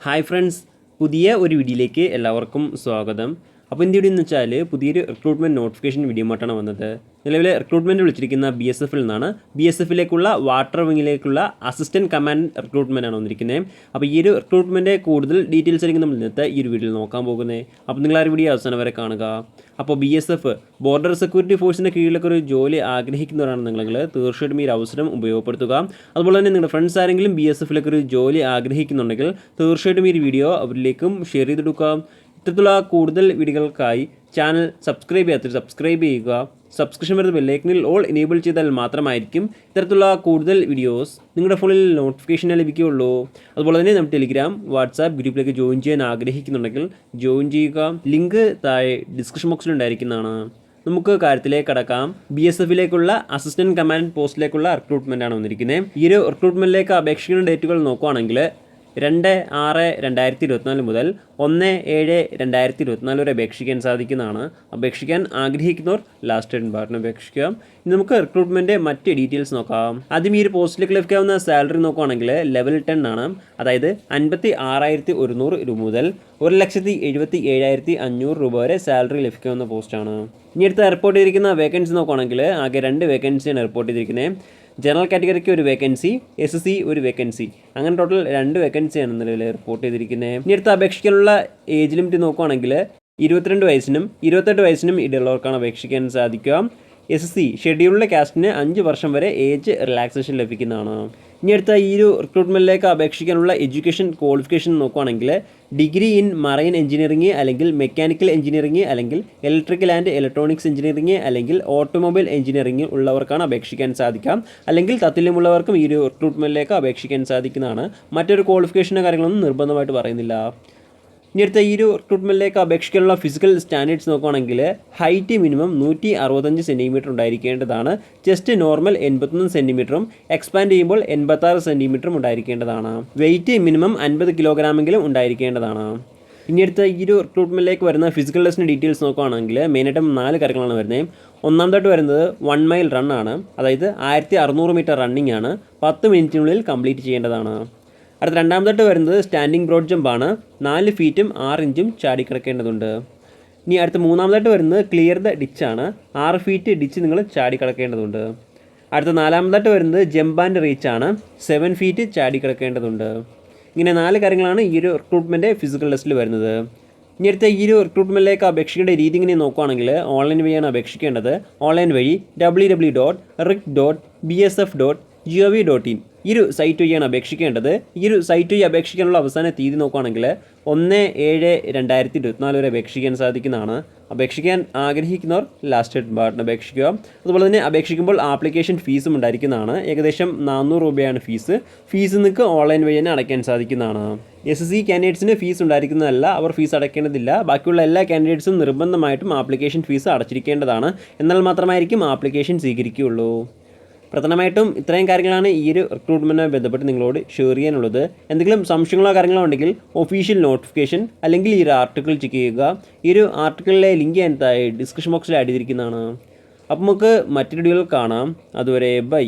Hi friends പുതിയ ഒരു വീഡിയോയിലേക്ക് എല്ലാവർക്കും സ്വാഗതം. അപ്പോൾ എന്ത് എന്ന് വെച്ചാൽ പുതിയൊരു റിക്രൂട്ട്മെന്റ് നോട്ടിഫിക്കേഷൻ വീഡിയോ ആയിട്ടാണ് വന്നത്. നിലവിലെ റിക്രൂട്ട്മെന്റ് വിളിച്ചിരിക്കുന്ന ബി എസ് എഫിൽ നിന്നാണ് ബി എസ് എഫിലേക്കുള്ള വാട്ടർ വിങ്ങിലേക്കുള്ള അസിസ്റ്റന്റ് കമാൻഡ് റിക്രൂട്ട്മെന്റ് ആണ് വന്നിരിക്കുന്നത് അപ്പോൾ ഈ ഒരു റിക്രൂട്ട്മെന്റ് കൂടുതൽ ഡീറ്റെയിൽസ് ആയിരിക്കും നമ്മൾ ഇന്നത്തെ ഈ ഒരു വീഡിയോയിൽ നോക്കാൻ പോകുന്നത് അപ്പോൾ നിങ്ങൾ ആ വീഡിയോ അവസാനം വരെ കാണുക. അപ്പോൾ B S F border security ഫോഴ്സിന്റെ കീഴിലൊക്കെ ഒരു ജോലി ആഗ്രഹിക്കുന്നവരാണ് നിങ്ങൾ തീർച്ചയായിട്ടും ഈ ഒരു അവസരം ഉപയോഗപ്പെടുത്തുക. അതുപോലെ തന്നെ നിങ്ങളുടെ ഫ്രണ്ട്സ് ആരെങ്കിലും ബി എസ് എഫിലൊക്കെ ഒരു ജോലി ആഗ്രഹിക്കുന്നുണ്ടെങ്കിൽ തീർച്ചയായിട്ടും ഈ ഒരു വീഡിയോ അവരിലേക്കും ഷെയർ ചെയ്തെടുക്കുക. ഇത്തരത്തിലുള്ള കൂടുതൽ വീഡിയോകൾക്കായി ചാനൽ സബ്സ്ക്രൈബ് ചെയ്യാത്ത സബ്സ്ക്രൈബ് ചെയ്യുക. സബ്സ്ക്രിപ്ഷൻ വരുന്ന ബെല്ലൈക്കനിൽ ഓൾ എനേബിൾ ചെയ്താൽ മാത്രമായിരിക്കും ഇത്തരത്തിലുള്ള കൂടുതൽ വീഡിയോസ് നിങ്ങളുടെ ഫോണിൽ നോട്ടിഫിക്കേഷൻ ലഭിക്കുകയുള്ളൂ. അതുപോലെ തന്നെ നമ്മൾ ടെലിഗ്രാം വാട്സാപ്പ് ഗ്രൂപ്പിലേക്ക് ജോയിൻ ചെയ്യാൻ ആഗ്രഹിക്കുന്നുണ്ടെങ്കിൽ ജോയിൻ ചെയ്യുക. ലിങ്ക് താഴെ ഡിസ്ക്രിപ്ഷൻ ബോക്സിൽ ഉണ്ടായിരിക്കുന്നതാണ്. നമുക്ക് കാര്യത്തിലേക്ക് കടക്കാം. ബി എസ് എഫിലേക്കുള്ള അസിസ്റ്റന്റ് കമാൻഡ് പോസ്റ്റിലേക്കുള്ള റിക്രൂട്ട്മെന്റ് ആണ് വന്നിരിക്കുന്നത്. ഈ ഒരു റിക്രൂട്ട്മെന്റിലേക്ക് അപേക്ഷിക്കുന്ന ഡേറ്റുകൾ നോക്കുകയാണെങ്കിൽ രണ്ട് ആറ് രണ്ടായിരത്തി ഇരുപത്തിനാല് മുതൽ ഒന്ന് ഏഴ് രണ്ടായിരത്തി ഇരുപത്തിനാല് വരെ അപേക്ഷിക്കാൻ സാധിക്കുന്നതാണ്. അപേക്ഷിക്കാൻ ആഗ്രഹിക്കുന്നവർ ലാസ്റ്റ് ഡേറ്റ് ബാറിന് അപേക്ഷിക്കുക. ഇനി നമുക്ക് റിക്രൂട്ട്മെന്റ് മറ്റ് ഡീറ്റെയിൽസ് നോക്കാം. ആദ്യം ഈ ഒരു പോസ്റ്റിലേക്ക് ലഭിക്കാവുന്ന സാലറി നോക്കുകയാണെങ്കിൽ ലെവൽ ടെൻ ആണ്. അതായത് അൻപത്തി ആറായിരത്തി ഒരുന്നൂറ് രൂപ മുതൽ ഒരു ലക്ഷത്തി എഴുപത്തി ഏഴായിരത്തി അഞ്ഞൂറ് രൂപ വരെ സാലറി ലഭിക്കാവുന്ന പോസ്റ്റാണ് ഇനി അടുത്ത റിപ്പോർട്ട് ചെയ്തിരിക്കുന്ന വേക്കൻസി നോക്കുകയാണെങ്കിൽ ആകെ രണ്ട് വേക്കൻസിയാണ് റിപ്പോർട്ട് ചെയ്തിരിക്കുന്നത്. ജനറൽ കാറ്റഗറിക്ക് ഒരു വേക്കൻസി എസ് സി ഒരു വേക്കൻസി അങ്ങനെ ടോട്ടൽ രണ്ട് വേക്കൻസിയാണ് നിലവിൽ റിപ്പോർട്ട് ചെയ്തിരിക്കുന്നത് ഇനി അടുത്ത അപേക്ഷിക്കാനുള്ള ഏജ് ലിമിറ്റ് നോക്കുകയാണെങ്കിൽ ഇരുപത്തിരണ്ട് വയസ്സിനും ഇരുപത്തെട്ട് വയസ്സിനും ഇടയുള്ളവർക്കാണ് അപേക്ഷിക്കാൻ സാധിക്കുക. എസ് സി ഷെഡ്യൂൾഡ് കാസ്റ്റിന് അഞ്ച് വർഷം വരെ ഏജ് റിലാക്സേഷൻ ലഭിക്കുന്നതാണ്. ഇനി അടുത്ത ഈ ഒരു റിക്രൂട്ട്മെന്റിലേക്ക് അപേക്ഷിക്കാനുള്ള എഡ്യൂക്കേഷൻ ക്വാളിഫിക്കേഷൻ നോക്കുകയാണെങ്കിൽ ഡിഗ്രി ഇൻ മറൈൻ എഞ്ചിനീയറിംഗ് അല്ലെങ്കിൽ മെക്കാനിക്കൽ എഞ്ചിനീയറിംഗ് അല്ലെങ്കിൽ ഇലക്ട്രിക്കൽ ആൻഡ് ഇലക്ട്രോണിക്സ് എഞ്ചിനീയറിംഗ് അല്ലെങ്കിൽ ഓട്ടോമൊബൈൽ എഞ്ചിനീയറിംഗ് ഉള്ളവർക്കാണ് അപേക്ഷിക്കാൻ സാധിക്കാം അല്ലെങ്കിൽ തത്തുല്യമുള്ളവർക്കും ഈ ഒരു റിക്രൂട്ട്മെന്റിലേക്ക് അപേക്ഷിക്കാൻ സാധിക്കുന്നതാണ്. മറ്റൊരു ക്വാളിഫിക്കേഷനോ കാര്യങ്ങളൊന്നും നിർബന്ധമായിട്ട് പറയുന്നില്ല. ഇനി അടുത്ത ഈ ഒരു റിക്രൂട്ട്മെന്റിലേക്ക് അപേക്ഷിക്കാനുള്ള ഫിസിക്കൽ സ്റ്റാൻഡേർഡ്സ് നോക്കുകയാണെങ്കിൽ ഹൈറ്റ് മിനിമം നൂറ്റി അറുപത്തഞ്ച് സെന്റിമീറ്റർ ഉണ്ടായിരിക്കേണ്ടതാണ്. ചെസ്റ്റ് നോർമൽ എൺപത്തൊന്ന് സെന്റിമീറ്ററും എക്സ്പാൻഡ് ചെയ്യുമ്പോൾ എൺപത്താറ് സെന്റിമീറ്ററും ഉണ്ടായിരിക്കേണ്ടതാണ്. വെയിറ്റ് മിനിമം അൻപത് കിലോഗ്രാമെങ്കിലും ഉണ്ടായിരിക്കേണ്ടതാണ്. ഇനി അടുത്ത ഈ ഒരു റിക്രൂട്ട്മെന്റിലേക്ക് വരുന്ന ഫിസിക്കൽ ടെസ്റ്റിന്റെ ഡീറ്റെയിൽസ് നോക്കുകയാണെങ്കിൽ മെയിനായിട്ടും നാല് കാര്യങ്ങളാണ് വരുന്നത്. ഒന്നാമതായിട്ട് വരുന്നത് വൺ മൈൽ റണ്ണാണ് അതായത് ആയിരത്തി അറുന്നൂറ് മീറ്റർ റണ്ണിംഗ് ആണ്. പത്ത് മിനിറ്റിനുള്ളിൽ കംപ്ലീറ്റ് ചെയ്യേണ്ടതാണ്. അടുത്ത രണ്ടാമതായിട്ട് വരുന്നത് സ്റ്റാൻഡിങ് ബ്രോഡ് ജമ്പാണ് നാല് ഫീറ്റും ആറ് ഇഞ്ചും ചാടി കിടക്കേണ്ടതുണ്ട് ഇനി അടുത്ത മൂന്നാമതായിട്ട് വരുന്നത് ക്ലിയർ ദ ഡിച്ചാണ് ആറ് ഫീറ്റ് ഡിച്ച് നിങ്ങൾ ചാടി കിടക്കേണ്ടതുണ്ട് അടുത്ത നാലാമതായിട്ട് വരുന്നത് ജമ്പ് ആൻഡ് റീച്ച് ആണ്. സെവൻ ഫീറ്റ് ചാടി കിടക്കേണ്ടതുണ്ട് ഇങ്ങനെ നാല് കാര്യങ്ങളാണ് ഈ ഒരു റിക്രൂട്ട്മെന്റ് ഫിസിക്കൽ ടെസ്റ്റിൽ വരുന്നത്. ഇനി അടുത്ത ഈ ഒരു റിക്രൂട്ട്മെന്റിലേക്ക് അപേക്ഷിക്കേണ്ട രീതി ഇങ്ങനെ നോക്കുകയാണെങ്കിൽ ഓൺലൈൻ വഴിയാണ് അപേക്ഷിക്കേണ്ടത്. ഓൺലൈൻ വഴി W W dot rec dot B S F dot G O V dot in ഈ ഒരു സൈറ്റ് വഴിയാണ് അപേക്ഷിക്കേണ്ടത്. ഈ ഒരു സൈറ്റ് വഴി അപേക്ഷിക്കാനുള്ള അവസാന തീയതി നോക്കുകയാണെങ്കിൽ ഒന്ന് ഏഴ് രണ്ടായിരത്തി ഇരുപത്തിനാല് വരെ അപേക്ഷിക്കാൻ സാധിക്കുന്നതാണ്. അപേക്ഷിക്കാൻ ആഗ്രഹിക്കുന്നവർ ലാസ്റ്റ് ഡേറ്റ് ബാറിന് അപേക്ഷിക്കുക. അതുപോലെ തന്നെ അപേക്ഷിക്കുമ്പോൾ ആപ്ലിക്കേഷൻ ഫീസും ഉണ്ടായിരിക്കുന്നതാണ്. ഏകദേശം നാനൂറ് രൂപയാണ് ഫീസ് ഫീസ് നിങ്ങൾക്ക് ഓൺലൈൻ വഴി തന്നെ അടയ്ക്കാൻ സാധിക്കുന്നതാണ്. എസ് സി കാൻഡിഡേറ്റ്സിന് ഫീസ് ഉണ്ടായിരിക്കുന്നതല്ല അവർ ഫീസ് അടയ്ക്കേണ്ടതില്ല. ബാക്കിയുള്ള എല്ലാ കാൻഡിഡേറ്റ്സും നിർബന്ധമായിട്ടും ആപ്ലിക്കേഷൻ ഫീസ് അടച്ചിരിക്കേണ്ടതാണ്. എന്നാൽ മാത്രമായിരിക്കും ആപ്ലിക്കേഷൻ സ്വീകരിക്കുകയുള്ളൂ. പ്രധാനമായിട്ടും ഇത്രയും കാര്യങ്ങളാണ് ഈ ഒരു റിക്രൂട്ട്മെന്റുമായി ബന്ധപ്പെട്ട് നിങ്ങളോട് ഷെയർ ചെയ്യാനുള്ളത്. എന്തെങ്കിലും സംശയങ്ങളോ കാര്യങ്ങളോ ഉണ്ടെങ്കിൽ ഒഫീഷ്യൽ നോട്ടിഫിക്കേഷൻ അല്ലെങ്കിൽ ഈ ഒരു ആർട്ടിക്കിൾ ചെക്ക് ചെയ്യുക. ഈ ഒരു ആർട്ടിക്കിളിലെ ലിങ്ക് ഞാൻ ഡിസ്ക്രിപ്ഷൻ ബോക്സിൽ ആഡ് ചെയ്തിരിക്കുന്നതാണ്. അപ്പോൾ നമുക്ക് മറ്റൊരു വീഡിയോയിൽ കാണാം. അതുവരെ ബൈ